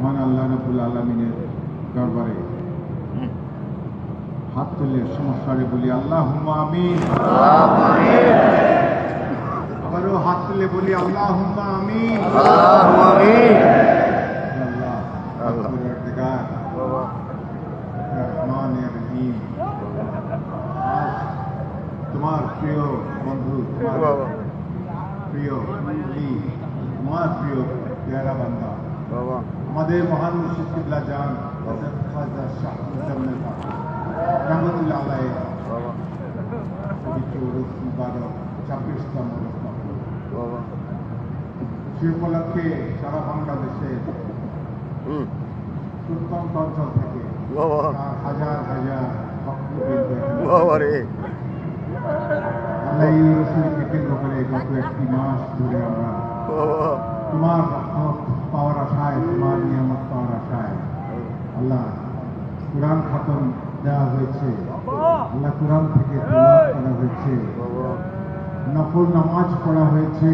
মহান আল্লাহ রবুল আলমিনের দরবারে হাত তুলে সমস্যারে বলি আল্লাহ আমিন। আবারও হাত তুলে বলি আল্লাহ আমিন। তোমার প্রিয় বন্ধু তোমার প্রিয় তোমার প্রিয় পেয়ারা বান্দা বাবা আমাদের মহান মুর্শিদ কিবলা হযরত খাজা শাহ মুজাম্মেল রহমতুল্লাহ আলাইহি। বাবা। পবিত্র রূপ মুবারক ছাব্বিশতম সে উপলক্ষে সারা বাংলাদেশে প্রত্যন্ত অঞ্চল থেকে হাজার হাজার ভক্তবৃন্দ এখানে বাবা রে। আল্লাহ রসুলকে কেন্দ্র করে গত একটি মাস ধরে আমরা তোমার রহমত পাওয়ার আশায় তোমার নিয়ামত পাওয়ার আশায় আল্লাহ, কোরআন খতম দেওয়া হয়েছে। আল্লাহ কোরআন থেকে করা হয়েছে। নফল নামাজ পড়া হয়েছে।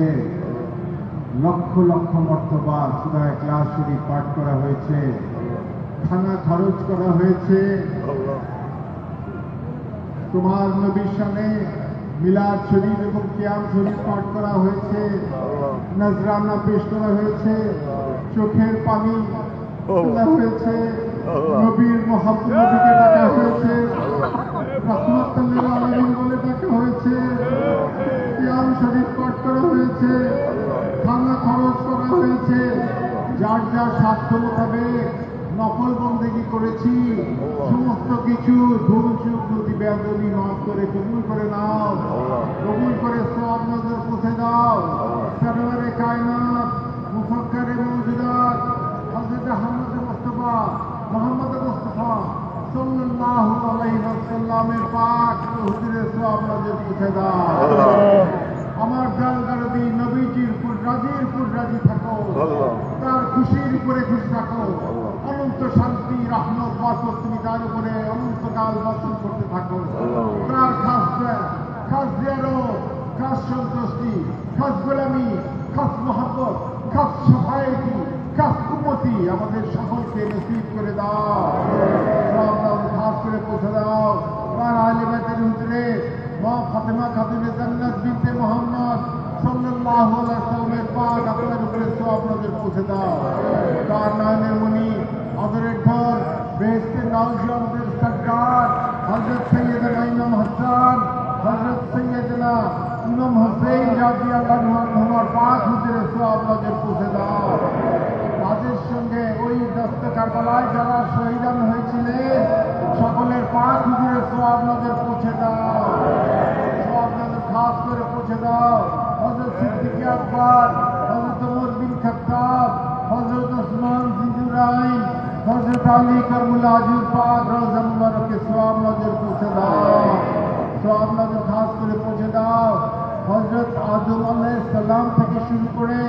লক্ষ লক্ষ মর্তবা সুদায় ক্লাস শরীফ পাঠ করা হয়েছে। খানা খরচ করা হয়েছে। তোমার নবীর সামনে মিলাদ শরীফ এবং কিয়াম শরীফ পাঠ করা হয়েছে। নজরানা পেশ করা হয়েছে। চোখের পানি তোলা হয়েছে। নবীর মহাপুর নবীকে ডাকা হয়েছে। রহমতুল্লাহ আলমিন বলে ডাকা হয়েছে। কিয়াম শরীফ পাঠ করা হয়েছে। খানা খরচ করা হয়েছে। যার যার স্বার্থ মোতাবেক নকল বন্দেগি করেছি। সমস্ত কিছু নদী বেদবি মাফ করে কবুল করে নাও। কবুল করে সব নজর পৌঁছে দাও। কায়নাত মুফক্কারে মৌজুদাত হযরত আহমদ মুস্তাফা মোহাম্মদ মুস্তাফা সাল্লাল্লাহু আলাইহি ওয়াসাল্লামের পাক হুজুরে সব নজর পৌঁছে দাও আমার জাল গারদি নবীজির উপর রাজির উপর রাজি থাকো। তার খুশির উপরে খুশি থাকো। অনন্ত শান্তি রহমত বরকত তুমি তার উপরে অনন্তকাল বর্ষণ করতে থাকো। তার খাস খাস খাস সন্তুষ্টি খাস গোলামি খাস মহাব্বত খাস সহায়তি খাস কুমতি আমাদের সকলকে নসিব করে দাও। দাও করে পৌঁছে দাও। তার আলিমাতের মা ফাতেমা খাতুনে জান্নাত বিনতে মোহাম্মদ উপরে পৌঁছে দাও। তার আমাদের সরকার ইমাম হোসেন রাদিয়াল্লাহু আনহুর পাক হুজুরে সব নজর পৌঁছে দাও। তাদের সঙ্গে ওই দস্ত কারবালায় যারা শহীদান হয়েছিলেন, সকলের পাক হুজুরে নজর পৌঁছে দাও। নজর খাস করে পৌঁছে দাও। হজরত সিদ্দিক আকবর হজরত ওমর বিন খাত্তাব হজরত ওসমান জিজুরাইন হজরত আলী করমুল আজিজ পাক মুবারকে সব নজর পৌঁছে দাও। নজর খাস করে পৌঁছে দাও। হজরত আদম আলাইহিস সালাম থেকে শুরু করে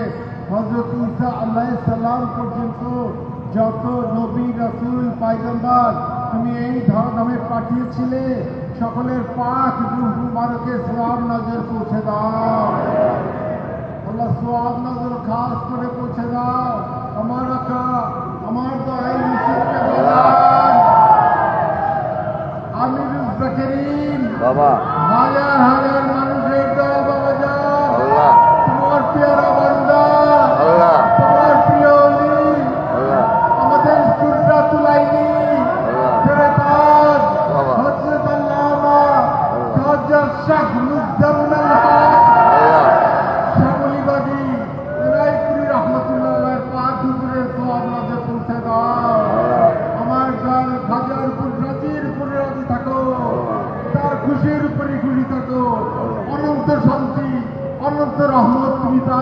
হজরত ঈসা আলাইহিস সালাম পর্যন্ত যত নবী, রাসূল, পায়গম্বর তুমি এই ধরনামে পাঠিয়েছিলে, সকলের পাক মুবারকে সওয়াব নজর পৌঁছে দাও। আল্লাহ সওয়াব নজর খাস করে পৌঁছে দাও।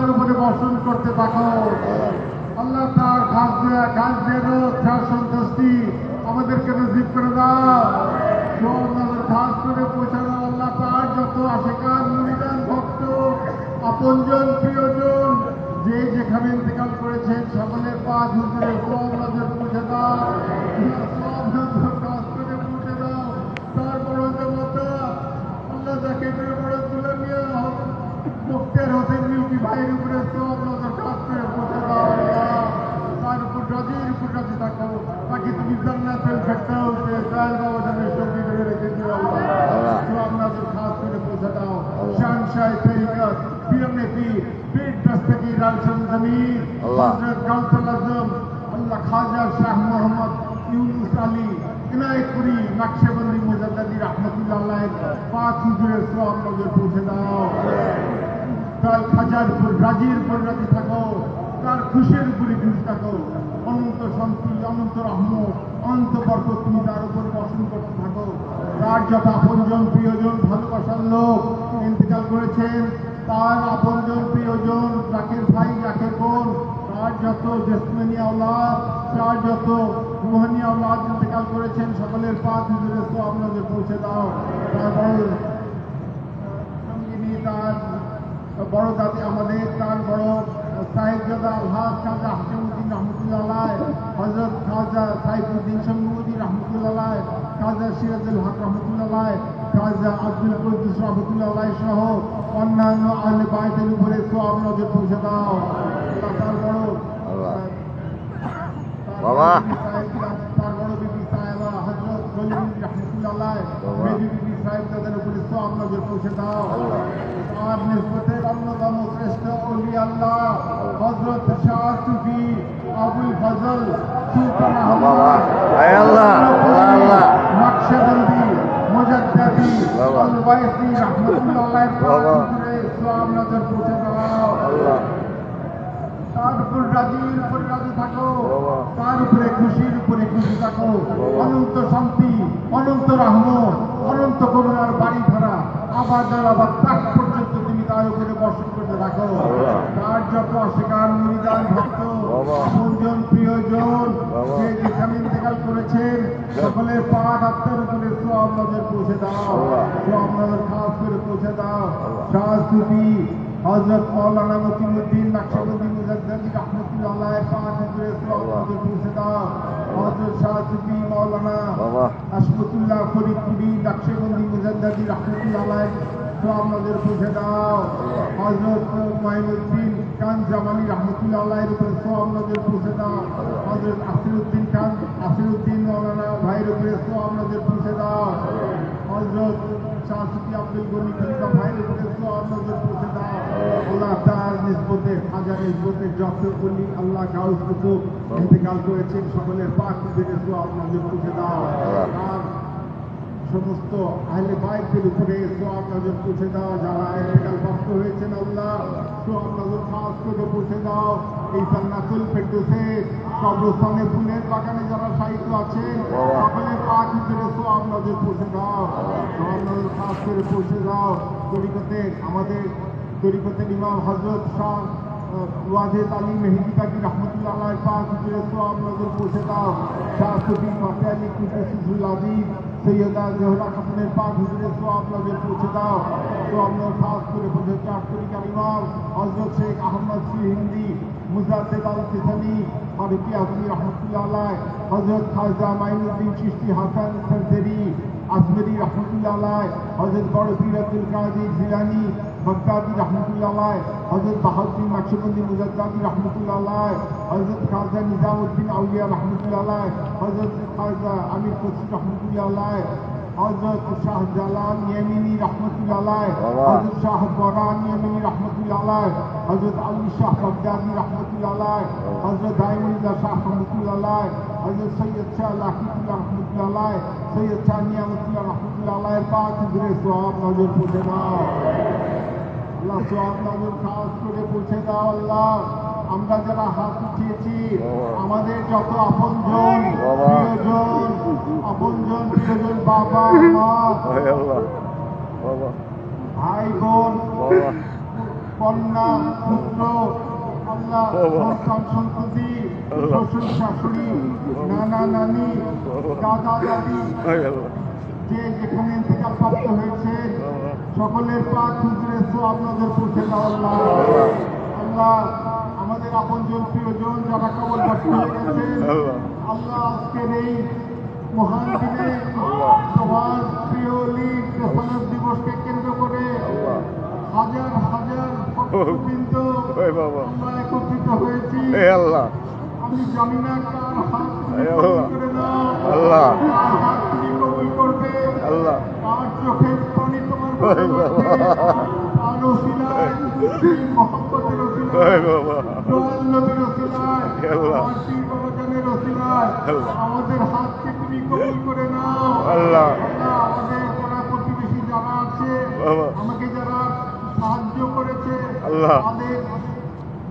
তুমি উপরে বর্ষণ করতে থাকো আল্লাহ তার খাস দেয়া খাস দেয়ারও খাস সন্তুষ্টি আমাদেরকে নজিব করে দাও। নজর করে পৌঁছে দাও আল্লাহ তার যত আশেকার মুরিদান ভক্ত, আপনজন, প্রিয়জন, যে যেখানে ইন্তেকাল করেছেন সকলের পা ঝুঁকে সব নজর পৌঁছে দাও। সব নজর কাজ করে পৌঁছে দাও, তার বড় দেবতা, আল্লাহ নিয়ে মুক্তের হোসেন মিউকি ভাইয়ের উপরে নজর কাজ করে পৌঁছে দাও তার উপর রাজির উপর রাজি থাকো বাকি তুমি জান্নাতের ফেটটা হচ্ছে চাল বাবা জানের সঙ্গে ধরে রেখে দিও আপনাদের খাস করে পৌঁছে দাও। শানশাহ তরিকত পিএমএপি পেট দস্তগি রালসন জমির হযরত গাউসুল আজম আল্লাহ খাজা শাহ মোহাম্মদ ইউনুস আলী ইনায়তপুরি নকশেবন্দি মুজাদ্দাদি রহমতুল্লাহ আল্লাহ হুজুরের সব নজর পৌঁছে দাও। তার খাজার উপর রাজির উপর রাজি থাকো, তার খুশির উপরে খুশি থাকো। অনন্ত শান্তি, অনন্ত রহমত অনন্ত বরকত তুমি তার উপর বসন করতে থাকো। তার যত আপনজন প্রিয়জন, ভালোবাসার লোক ইন্তেকাল করেছেন, তার আপনজন প্রিয়জন জাকের ভাই জাকের বোন তার যত জেসমেনি আওলাদ তার যত রুহানি আওলাদ ইন্তেকাল করেছেন, সকলের পাঁচ তো আপনাদের পৌঁছে দাও। তার তার বড় দাদি আমাদের তার বড় সাহেবজাদা আলহাজ খাজা হাসিমুদ্দিন রহমতুল্লাহ হজরত খাজা সাইফুদ্দিন শমুদ্দিন রহমতুল্লাহ খাজা সিরাজুল হক রহমতুল্লাহ খাজা আব্দুল কুদ্দুস রহমতুল্লাহ সহ অন্যান্য আহলে বাইতের উপরে সব নজর পৌঁছে দাও আল্লাহ তার বড় আল্লাহ। বাবা। তার বড় বিবি সাহেবা হজরত রহমতুল্লাহ সাহেব তাদের উপরে সব নজর পৌঁছে দাও। আর নিসবতের অন্যতম শ্রেষ্ঠ অলি আল্লাহ হজরত শাহ সুফি আবুল ফজল সুলতান বাবা। আল্লাহ, আল্লাহ, আল্লাহ। নকশবন্দি মুজাদ্দাদি বাবা। রহমতুল্লাহ বাবা। সব নজর পৌঁছে দাও আল্লাহ তার উপর রাজির উপরে রাজি থাকো তার উপরে খুশির উপরে খুশি থাকো অনন্ত শান্তি অনন্ত রহমত অনন্ত করুণার বাড়ি ভাড়া আবার আবার তাক পর্যন্ত তুমি তার উপরে বর্ষণ করতে বাবা। তার যত অস্বীকার নিদান ভক্ত। আপনজন প্রিয়জন। যে যেখানে ইন্তেকাল করেছেন সকলের পা আত্মার উপরে নজর পৌঁছে দাও নজর খাস করে পৌঁছে দাও আল্লাহ। হজরত মৌলানা মতিউদ্দিন নকশবন্দি মুজাদ্দি রহমতুল্লাহ পৌঁছে দাও। হজরত শাহ সুফি মৌলানা আসমতুল্লাহ ফরিদপুরি নকশবন্দি মুজাদ্দি রহমতুল্লাহ সব নজর পৌঁছে দাও। হজরত মাইনুদ্দিন খান জামালি রহমতুল্লাহ উপরে সব নজর পৌঁছে দাও। হজরত আসিরুদ্দিন খান আসিরুদ্দিন মৌলানা ভাইয়ের উপরে সব নজর পৌঁছে দাও। হজরত শাহসুফি আব্দুল গনি খলিফা ভাইয়ের উপরে নজর পৌঁছে দাও আল্লাহ তার নিসবতে হাজার নিসবতে যত বলি, আল্লাহ গাউস কুতুব ইন্তেকাল করেছেন, সকলের পাক থেকে সব নজর পৌঁছে দাও আর সমস্ত আহলে বাইকের উপরে সোয়াব নজর পৌঁছে দাও যারা ইন্তেকাল প্রাপ্ত হয়েছেন, আল্লাহ নজর খাস করে পৌঁছে দাও এই সান্নাতুল ফেরদৌসে কবরস্থানে ফুলের বাগানে যারা সাহিত্য আছেন সকলের পাক ভিতরে সব নজর দাও নজর খাস করে পৌঁছে দাও। তরিকতের আমাদের তরিকতের ইমাম হজরত শাহ ওয়াজেদ আলী মেহেদি রহমতুল্লাহ আলাই পাক হুজুরে নজর পৌঁছে দাও। শাহ সুফি আজিজ সৈয়দা দাও সব নজর খাস করে চার তরিকার ইমাম শেখ আহমদ সি হিন্দি, মুজাদ্দেদ আল কিসানি ফারুকি আজমি রহমতুল্লাহ আলাই হজরত খাজা মাইনুদ্দিন চিশতি হাসান সরদেরি, আজমেরি রহমতুল্লাহ আলাই হজরত বড় পীর আব্দুল কাদির জিলানি বগদাদি রহমতুল্লাহ আলাই হজরত বাহাউদ্দিন নকশবন্দি মুজাদ্দাদি রহমতুল্লাহ আলাই হজরত খাজা নিজামুদ্দিন আউলিয়া রহমতুল্লাহ আলাই হজরত খাজা আমির কুসি রহমতুল্লাহ আলাই হজরত শাহ জালাল ইয়ামিনী রহমতুল্লাহ আলাই বাবা। হজরত শাহ বরান ইয়ামিনী রহমতুল্লাহ আলাই হজরত আলী শাহ বগদাদি রহমতুল্লাহ আলাই হজরত দাইমুল্লাহ শাহ রহমতুল্লাহ আলাই হজরত সৈয়দ শাহ লাকিতুল্লাহ রহমতুল্লাহ আলাই সৈয়দ শাহ নিয়ামতুল্লাহ রহমতুল্লাহ আলাইয়ের পাক হুজুরে সব নজর পৌঁছে দাও আল্লাহ সব নজর খাস করে পৌঁছে দাও আল্লাহ আমরা যারা হাত উঠিয়েছি আমাদের যত আপনজন। প্রিয়জন আপনজন প্রিয়জন বাবা মা ভাই বোন কন্যা পুত্র আল্লাহ। সন্তান সন্ততি। শ্বশুর শাশুড়ি নানা নানি দাদা দাদি যে যেখানে ইন্তেকাল প্রাপ্ত হয়েছে সকলের পাক হুজুরে সব নজর পৌঁছে দাও আল্লাহ আল্লাহ। আমাদের আপনজন প্রিয়জন যারা ভর্তি হয়ে গেছেন আল্লাহ। আজকের এই মহান দিনে সবার প্রিয় লীগ দিবসকে কেন্দ্র করে আল্লাহ হাজার হাজার ভক্তবৃন্দ বাবা আমরা একত্রিত হয়েছি আল্লাহ আমি জানি না কার হাত কবুল আল্লাহ। আল্লাহ। কার হাত তুমি কবুল করবে আল্লাহ কার চোখের আমাদের হাতকে তুমি কবুল করে নাও আল্লাহ। আমাদের পাড়া প্রতিবেশী যারা আছে। আমাকে যারা সাহায্য করেছে আল্লাহ।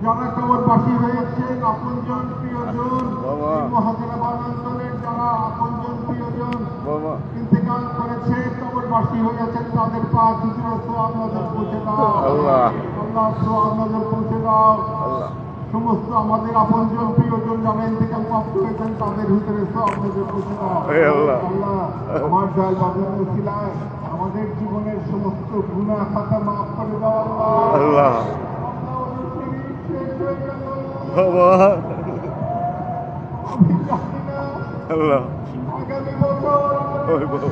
যারা কবরবাসী হয়েছে আপনজন প্রিয়জন বাবা। এই মহাজনাবাদ অঞ্চলের যারা আপনজন প্রিয়জন বাবা ইন্তেকাল করেছে কবরবাসী হয়েছেন তাদের পা দুটো সোয়াব নজর পৌঁছে দাও। আল্লাহ। সোয়াব নজর পৌঁছে দাও। সমস্ত আমাদের আপনজন প্রিয়জন যারা ইন্তেকাল প্রাপ্ত হয়েছেন তাদের ভিতরে সব নজর পৌঁছে দাও। আল্লাহ। আমার দয়াল বাবুর উসিলায় আমাদের জীবনের সমস্ত গুণা খাতা মাফ করে দাও আল্লাহ। আল্লাহ। আল্লাহ, হয়ে আগামী বছর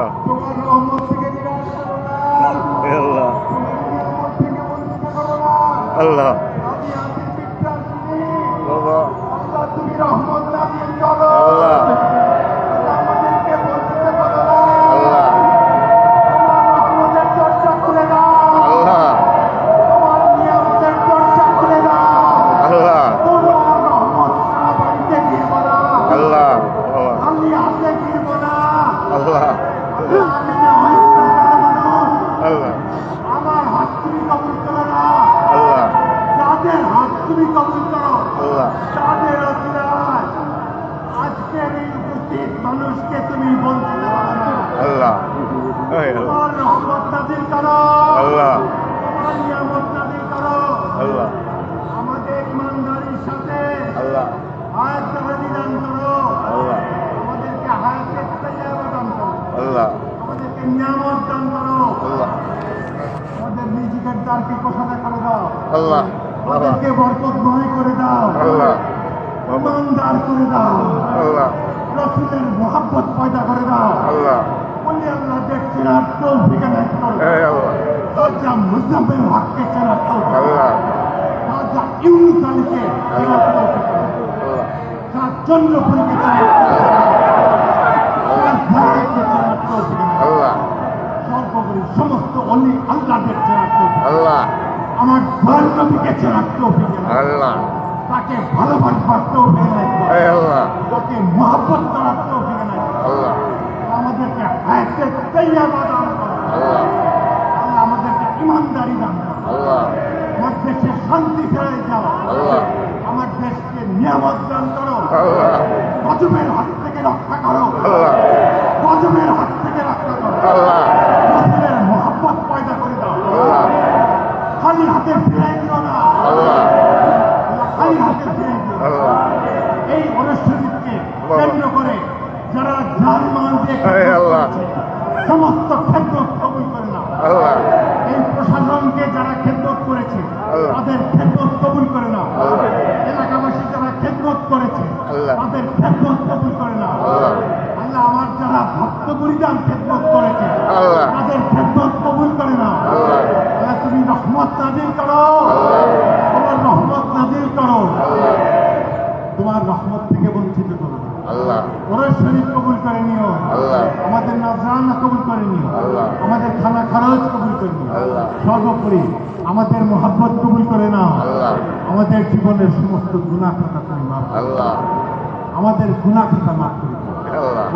আল্লাহ Oh! আল্লাহ বাবা বরকতময় করে দাও। আল্লাহ। ইমানদার করে দাও। আল্লাহ। রসুলের মোহাব্বত পয়দা করে দাও। আল্লাহ। বলি আল্লাহ দেখ চেনার তৌফিক এনায়েত করো। হককে তৌফিক। আল্লাহ। ইউনুস আলীকে তৌফিক। তার তৌফিক করো। সমস্ত অলি আল্লাহদের চেনার আল্লাহ। আমার দয়াল নবীকে আল্লাহ। তাকে ভালোবাসবার আল্লাহ। তাকে মহাব্বত করার আল্লাহ। আমাদেরকে হায়াতে তৈয়াবা দান আল্লাহ। আল্লাহ আমাদেরকে ইমানদারি দান আল্লাহ। আমার দেশে শান্তি ফেরাই যাও আল্লাহ। আমার দেশকে নিয়ামত দান করো আল্লাহ গজবের হাত থেকে রক্ষা করো আল্লাহ গজবের হাত থেকে রক্ষা করো আল্লাহ রসুলের মোহাম্মত পয়দা করে দাও আল্লাহ খালি হাতে ফিরাই দিও না আল্লাহ আল্লাহ খালি হাতে ফিরাই দিও না। আল্লাহ এই অনুষ্ঠানকে বাবা। কেন্দ্র করে যারা জান মান দিয়ে হে আল্লাহ। করেছে, সমস্ত ক্ষেত্র কবুল করে না আল্লাহ এই প্রশাসনকে যারা খেদমত করেছে আল্লাহ। তাদের খেদমত কবুল করে না। এলাকাবাসী যারা খেদমত করেছে। তাদের খেদমত কবুল করে না আল্লাহ। আমার যারা ভক্ত পরিধান খেদমত করেছে। তাদের খেদমত কবুল করে না। আল্লাহ তুমি রহমত নাজির করো তোমার রহমত নাজিল করো আল্লাহ তোমার রহমত থেকে বঞ্চিত করো না। আল্লাহ ওরা শরীর কবুল করে নিও আল্লাহ। আমাদের নাজরানা কবুল করে নিও আল্লাহ। আমাদের খানা খরচ কবুল করে নিও আল্লাহ। করি আমাদের মোহাম্মত কবুল করে নাও। আমাদের জীবনের সমস্ত গুণা খাতা তুমি আমাদের গুণা খাতা মাফ করি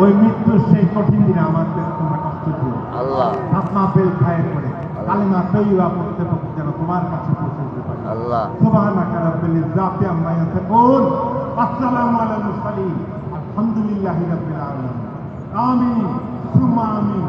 ওই মৃত্যুর সেই কঠিন দিনে আমাদের তোমার কষ্ট দিও। পেল খায় করে কালিমা তৈবা পড়তে পড়তে যেন তোমার কাছে পৌঁছে দিতে পারে। সুবহানাক রাব্বিল আসসালামু আলহামদুলিল্লাহি রাব্বিল আলামিন। আমিন। সুমা আমিন।